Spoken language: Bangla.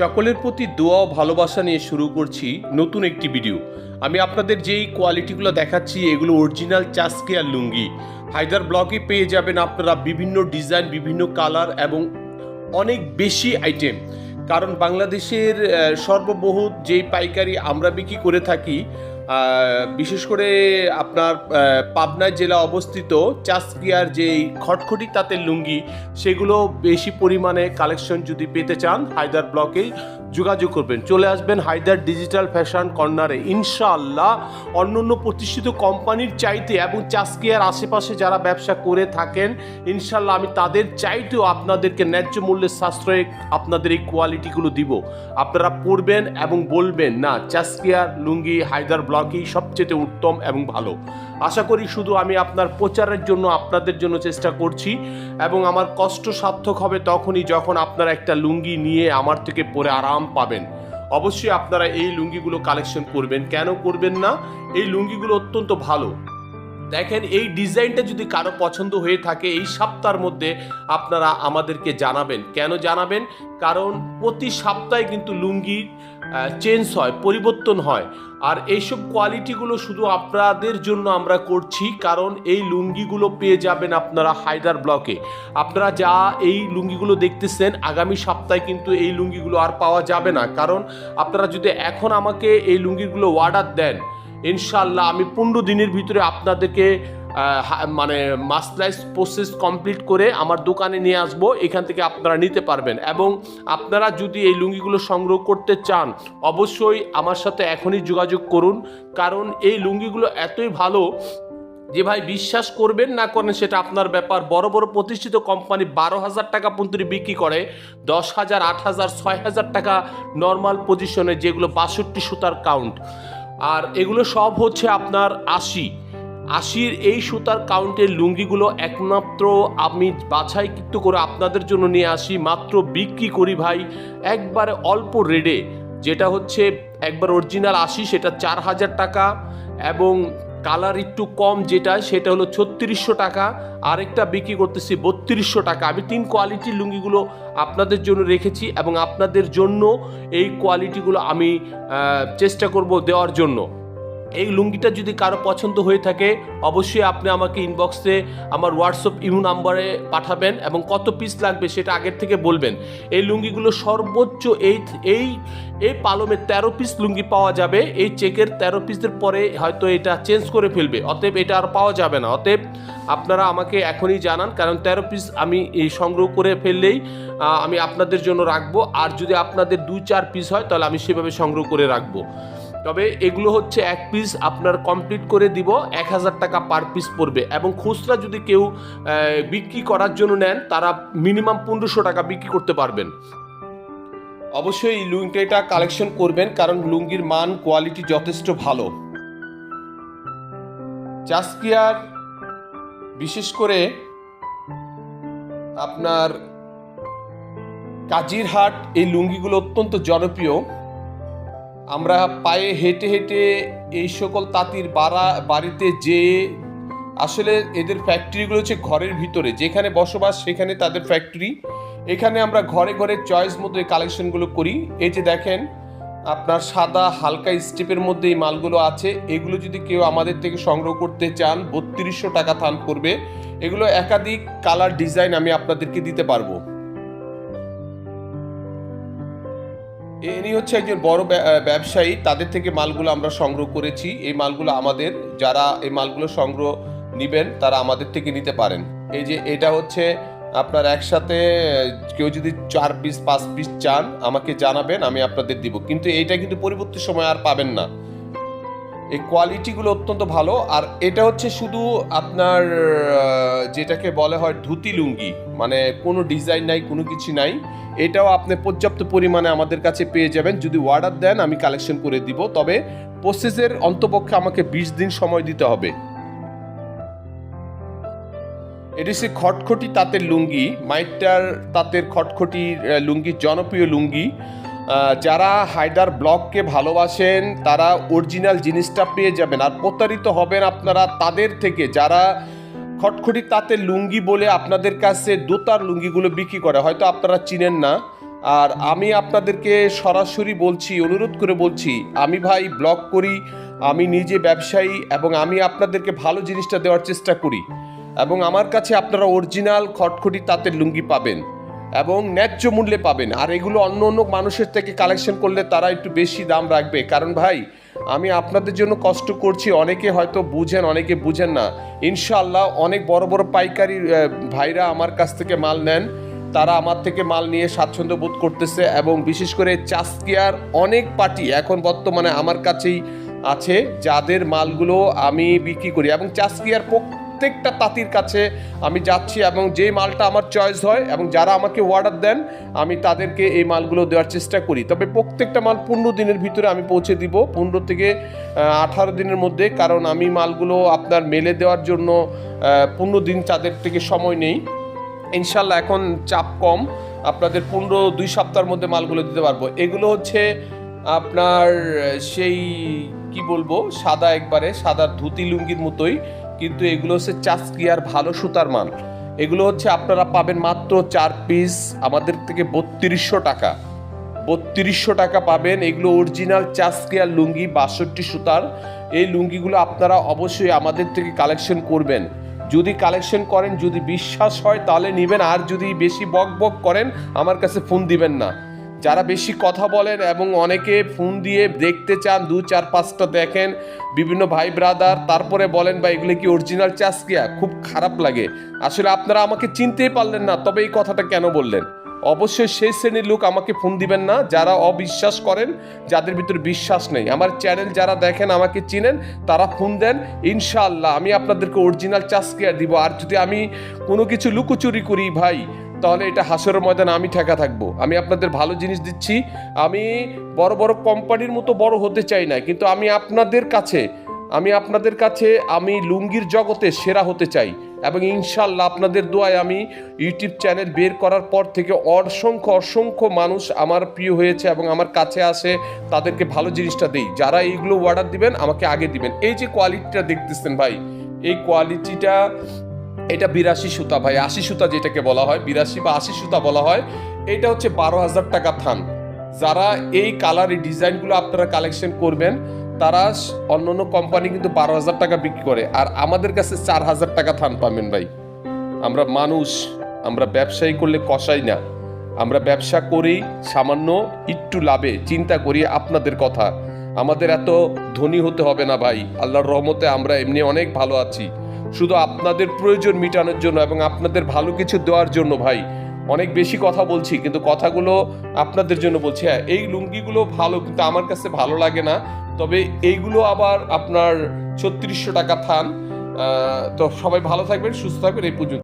সকলের প্রতি দোয়া ও ভালোবাসা নিয়ে শুরু করছি নতুন একটি ভিডিও আমি আপনাদের যেই কোয়ালিটিগুলো দেখাচ্ছি, এগুলো অরিজিনাল চাস্কিয়ার লুঙ্গি। হায়দার ব্লগে পেয়ে যাবেন আপনারা বিভিন্ন ডিজাইন বিভিন্ন কালার এবং অনেক বেশি আইটেম কারণ বাংলাদেশের সর্ববহুত যেই পাইকারি আমরা বিক্রি করে থাকি বিশেষ করে আপনার পাবনা জেলা অবস্থিত চাষকিয়ার যেই খটখটি তাঁতের লুঙ্গি, সেগুলো বেশি পরিমাণে কালেকশন যদি পেতে চান, হায়দার ব্লকেই যোগাযোগ করবেন। চলে আসবেন হায়দার ডিজিটাল ফ্যাশন কর্নারে ইনশাআল্লাহ অন্য অন্য প্রতিষ্ঠিত কোম্পানির চাইতে এবং চাষকিয়ার আশেপাশে যারা ব্যবসা করে থাকেন ইনশাল্লাহ আমি তাদের চাইতেও আপনাদেরকে ন্যায্য মূল্যের সাশ্রয়ে আপনাদের এই কোয়ালিটিগুলো দিব। আপনারা পড়বেন এবং বলবেন, না, চাষকিয়ার লুঙ্গি হায়দার ব্লকই সবচেয়ে উত্তম এবং ভালো। আশা করি শুধু আমি আপনার প্রচারের জন্য আপনাদের জন্য চেষ্টা করছি এবং আমার কষ্ট সার্থক হবে তখনই যখন আপনারা একটা লুঙ্গি নিয়ে আমার থেকে পরে আরাম পাবেন। অবশ্যই আপনারা এই লুঙ্গিগুলো কালেকশন করবেন। কেন করবেন না? এই লুঙ্গিগুলো অত্যন্ত ভালো। দেখেন, এই ডিজাইনটা যদি কারও পছন্দ হয়ে থাকে, এই সপ্তাহের মধ্যে আপনারা আমাদেরকে জানাবেন। কেন জানাবেন? কারণ প্রতি সপ্তাহে কিন্তু লুঙ্গি চেঞ্জ হয়, পরিবর্তন হয়। আর এইসব কোয়ালিটিগুলো শুধু আপনাদের জন্য আমরা করছি, কারণ এই লুঙ্গিগুলো পেয়ে যাবেন আপনারা হায়দার ব্লকে আপনারা যা এই লুঙ্গিগুলো দেখতেছেন, আগামী সপ্তাহে কিন্তু এই লুঙ্গিগুলো আর পাওয়া যাবে না। কারণ আপনারা যদি এখন আমাকে এই লুঙ্গিগুলো অর্ডার দেন ইনশাল্লাহ আমি পনেরো দিনের ভিতরে আপনাদেরকে মানে মাস্টারাইজ প্রসেস কমপ্লিট করে আমার দোকানে নিয়ে আসব, এখান থেকে আপনারা নিতে পারবেন। এবং আপনারা যদি এই লুঙ্গিগুলো সংগ্রহ করতে চান, অবশ্যই আমার সাথে এখনই যোগাযোগ করুন। কারণ এই লুঙ্গিগুলো এতই ভালো যে ভাই বিশ্বাস করবেন না করেন, সেটা আপনার ব্যাপার। বড় বড় প্রতিষ্ঠিত কোম্পানি বারো হাজার টাকা পর্যন্ত বিক্রি করে, দশ হাজার, আট হাজার, ছয় হাজার টাকা নর্মাল পজিশনে যেগুলো বাষট্টি সুতার কাউন্ট আর এগুলো সব হচ্ছে আপনার আশি। আশির এই সুতার কাউন্টের লুঙ্গিগুলো একমাত্র আমি বাছাই কিন্তু করে আপনাদের জন্য নিয়ে আসি, মাত্র বিক্রি করি ভাই, একবারে অল্প রেডে যেটা হচ্ছে একবার অরিজিনাল আশি, সেটা চার হাজার টাকা এবং কালার একটু কম যেটা, সেটা হলো ছত্রিশশো টাকা। আরেকটা বিক্রি করতেছি বত্রিশশো টাকা। আমি তিন কোয়ালিটির লুঙ্গিগুলো আপনাদের জন্য রেখেছি এবং আপনাদের জন্য এই কোয়ালিটিগুলো আমি চেষ্টা করব দেওয়ার জন্য। এই লুঙ্গিটা যদি কারও পছন্দ হয়ে থাকে, অবশ্যই আপনি আমাকে ইনবক্সে আমার হোয়াটসঅ্যাপ ইমো নাম্বারে পাঠাবেন এবং কত পিস লাগবে সেটা আগের থেকে বলবেন। এই লুঙ্গিগুলো সর্বোচ্চ এই এই এই পালমের তেরো পিস লুঙ্গি পাওয়া যাবে, এই চেকের তেরো পিসের পরে হয়তো এটা চেঞ্জ করে ফেলবে, অতএব এটা আর পাওয়া যাবে না। অতএব আপনারা আমাকে এখনই জানান, কারণ তেরো পিস আমি এই সংগ্রহ করে ফেললেই আমি আপনাদের জন্য রাখব। আর যদি আপনাদের দুই, চার পিস হয়, তাহলে আমি সেভাবে সংগ্রহ করে রাখব। তবে এগুলো হচ্ছে এক পিস আপনার কমপ্লিট করে দিব, এক হাজার টাকা পার পিস পড়বে। এবং খুচরা যদি কেউ বিক্রি করার জন্য নেন, তারা মিনিমাম পনেরোশো টাকা বিক্রি করতে পারবেন। অবশ্যই এই লুঙ্গিটা কালেকশন করবেন, কারণ লুঙ্গির মান কোয়ালিটি যথেষ্ট ভালো। চাস্কিয়ার বিশেষ করে আপনার কাজিরহাট, এই লুঙ্গিগুলো অত্যন্ত জনপ্রিয়। আমরা পায়ে হেঁটে হেঁটে এই সকল তাঁতির বাড়া, বাড়িতে যে আসলে এদের ফ্যাক্টরিগুলো হচ্ছে ঘরের ভিতরে। যেখানে বসবাস, সেখানে তাদের ফ্যাক্টরি এখানে আমরা ঘরে ঘরে চয়েস মতো এই কালেকশনগুলো করি। এই যে দেখেন, আপনার সাদা হালকা স্টেপের মধ্যে এই মালগুলো আছে। এগুলো যদি কেউ আমাদের থেকে সংগ্রহ করতে চান, বত্রিশশো টাকা থান করবে এগুলো একাধিক কালার ডিজাইন আমি আপনাদেরকে দিতে পারব। ইনি হচ্ছে একজন বড় ব্যা- ব্যবসায়ী। তাদের থেকে মালগুলো আমরা সংগ্রহ করেছি। এই মালগুলো আমাদের, যারা এই মালগুলো সংগ্রহ নেবেন, তারা আমাদের থেকে নিতে পারেন। এই যে এটা হচ্ছে আপনার একসাথে কেউ যদি চার পিস, পাঁচ পিস চান, আমাকে জানাবেন, আমি আপনাদের দিব। কিন্তু এইটা কিন্তু পরবর্তী সময় আর পাবেন না। এই কোয়ালিটিগুলো অত্যন্ত ভালো। আর এটা হচ্ছে শুধু আপনার যেটাকে বলা হয় ধুতি লুঙ্গি। মানে কোনো ডিজাইন নাই, কোনো কিছু নাই। এটাও আপনি পর্যাপ্ত পরিমাণে আমাদের কাছে পেয়ে যাবেন। যদি অর্ডার দেন, আমি কালেকশন করে দিব। তবে প্রসেসের অন্তপক্ষে আমাকে বিশ দিন সময় দিতে হবে। এটি সে খটখটি তাঁতের লুঙ্গি। মাইটার তাঁতের খটখটি লুঙ্গি, জনপ্রিয় লুঙ্গি। যারা হায়দার ব্লককে ভালোবাসেন, তারা অরিজিনাল জিনিসটা পেয়ে যাবেন। আর প্রতারিত হবেন আপনারা তাদের থেকে, যারা খটখটি তাঁতের লুঙ্গি বলে আপনাদের কাছে দোতার লুঙ্গিগুলো বিক্রি করে। হয়তো আপনারা চিনেন না। আর আমি আপনাদেরকে সরাসরি বলছি, অনুরোধ করে বলছি, আমি ভাই ব্লগ করি, আমি নিজে ব্যবসায়ী এবং আমি আপনাদেরকে ভালো জিনিসটা দেওয়ার চেষ্টা করি। এবং আমার কাছে আপনারা অরিজিনাল খটখটি তাঁতের লুঙ্গি পাবেন। এবং ন্যায্য মূল্যে পাবেন। আর এগুলো অন্য অন্য মানুষের থেকে কালেকশন করলে তারা একটু বেশি দাম রাখবে। কারণ ভাই, আমি আপনাদের জন্য কষ্ট করছি, অনেকে হয়তো বুঝেন, অনেকে বুঝেন না। ইনশাআল্লাহ অনেক বড় বড় পাইকারি ভাইরা আমার কাছ থেকে মাল নেন। তারা আমার থেকে মাল নিয়ে স্বাচ্ছন্দ্য বোধ করতেছে এবং বিশেষ করে চাস্কিয়ার অনেক পার্টি এখন বর্তমানে আমার কাছেই আছে, যাদের মালগুলো আমি বিক্রি করি। এবং চাস্কিয়ার প্রত্যেকটা তাঁতির কাছে আমি যাচ্ছি এবং যে মালটা আমার চয়েস হয় এবং যারা আমাকে অর্ডার দেন, আমি তাদেরকে এই মালগুলো দেওয়ার চেষ্টা করি। তবে প্রত্যেকটা মাল পনেরো দিনের ভিতরে আমি পৌঁছে দিব। পনেরো থেকে আঠারো দিনের মধ্যে, কারণ আমি মালগুলো আপনার মেলে দেওয়ার জন্য পনেরো দিন তাদের থেকে সময় নেই। ইনশাল্লাহ এখন চাপ কম। আপনাদের পনেরো দুই সপ্তাহের মধ্যে মালগুলো দিতে পারব। এগুলো হচ্ছে আপনার সেই, কি বলব, সাদা একবারে, সাদা ধুতি লুঙ্গির মতোই। কিন্তু এগুলো হচ্ছে চাস্কিয়ার ভালো সুতার মাল এগুলো হচ্ছে আপনারা পাবেন মাত্র চার পিস আমাদের থেকে বত্রিশশো টাকা। বত্রিশশো টাকা পাবেন এগুলো অরিজিনাল চাস্কিয়ার লুঙ্গি বাষট্টি সুতার। এই লুঙ্গিগুলো আপনারা অবশ্যই আমাদের থেকে কালেকশন করবেন। যদি কালেকশন করেন, যদি বিশ্বাস হয়, তাহলে নেবেন। আর যদি বেশি বক বক করেন, আমার কাছে ফোন দিবেন না। যারা বেশি কথা বলেন এবং অনেকে ফোন দিয়ে দেখতে চান, দু, চার, পাঁচটা দেখেন, বিভিন্ন ভাই ব্রাদার, তারপরে বলেন বা এগুলো কি অরিজিনাল চাস্কিয়া খুব খারাপ লাগে। আসলে আপনারা আমাকে চিনতেই পারলেন না, তবে এই কথাটা কেন বললেন? অবশ্যই সেই শ্রেণির লোক আমাকে ফোন দিবেন না, যারা অবিশ্বাস করেন, যাদের ভিতরে বিশ্বাস নেই। আমার চ্যানেল যারা দেখেন, আমাকে চিনেন, তারা ফোন দেন, ইনশাআল্লাহ, আমি আপনাদেরকে অরিজিনাল চাস্কিয়ার দিব। আর যদি আমি কোনো কিছু লুকোচুরি করি, ভাই তাহলে এটা হাসরের ময়দানে আমি ঠেকা থাকব। আমি আপনাদের ভালো জিনিস দিচ্ছি। আমি বড় বড় কোম্পানির মতো বড় হতে চাই না, কিন্তু আমি আপনাদের কাছে, আমি আপনাদের কাছে, আমি লুঙ্গির জগতে সেরা হতে চাই। এবং ইনশাল্লাহ আপনাদের দোয়ায় আমি ইউটিউব চ্যানেল বের করার পর থেকে অসংখ্য অসংখ্য মানুষ আমার প্রিয় হয়েছে এবং আমার কাছে আসে, তাদেরকে ভালো জিনিসটা দেই। যারা এইগুলো অর্ডার দিবেন, আমাকে আগে দিবেন। এই যে কোয়ালিটিটা দেখতেছেন ভাই, এই কোয়ালিটিটা এটা বিরাশি সুতা ভাই, আশি সুতা যেটাকে বলা হয়, বিরাশি বা আশি সুতা বলা হয়, এটা হচ্ছে বারো হাজার টাকা থান। যারা এই কালার এই ডিজাইনগুলো আপনারা কালেকশন করবেন, তারা অন্য অন্য কোম্পানি কিন্তু বারো হাজার টাকা বিক্রি করে। আর আমাদের কাছে চার হাজার টাকা থান পাবেন ভাই। আমরা মানুষ, আমরা ব্যবসায়ী করলে কষাই না। আমরা ব্যবসা করি সামান্য একটু লাভে চিন্তা করি আপনাদের কথা। আমাদের এত ধনী হতে হবে না ভাই। আল্লাহর রহমতে আমরা এমনি অনেক ভালো আছি। শুধু আপনাদের প্রয়োজন মেটানোর জন্য এবং আপনাদের ভালো কিছু দেওয়ার জন্য ভাই। অনেক বেশি কথা বলছি, কিন্তু কথাগুলো আপনাদের জন্য বলছি। হ্যাঁ এই লুঙ্গিগুলো ভালো, কিন্তু আমার কাছে ভালো লাগে না। তবে এইগুলো আবার আপনার ছত্রিশশো টাকা থান। তো সবাই ভালো থাকবেন, সুস্থ থাকবেন, এই পর্যন্ত।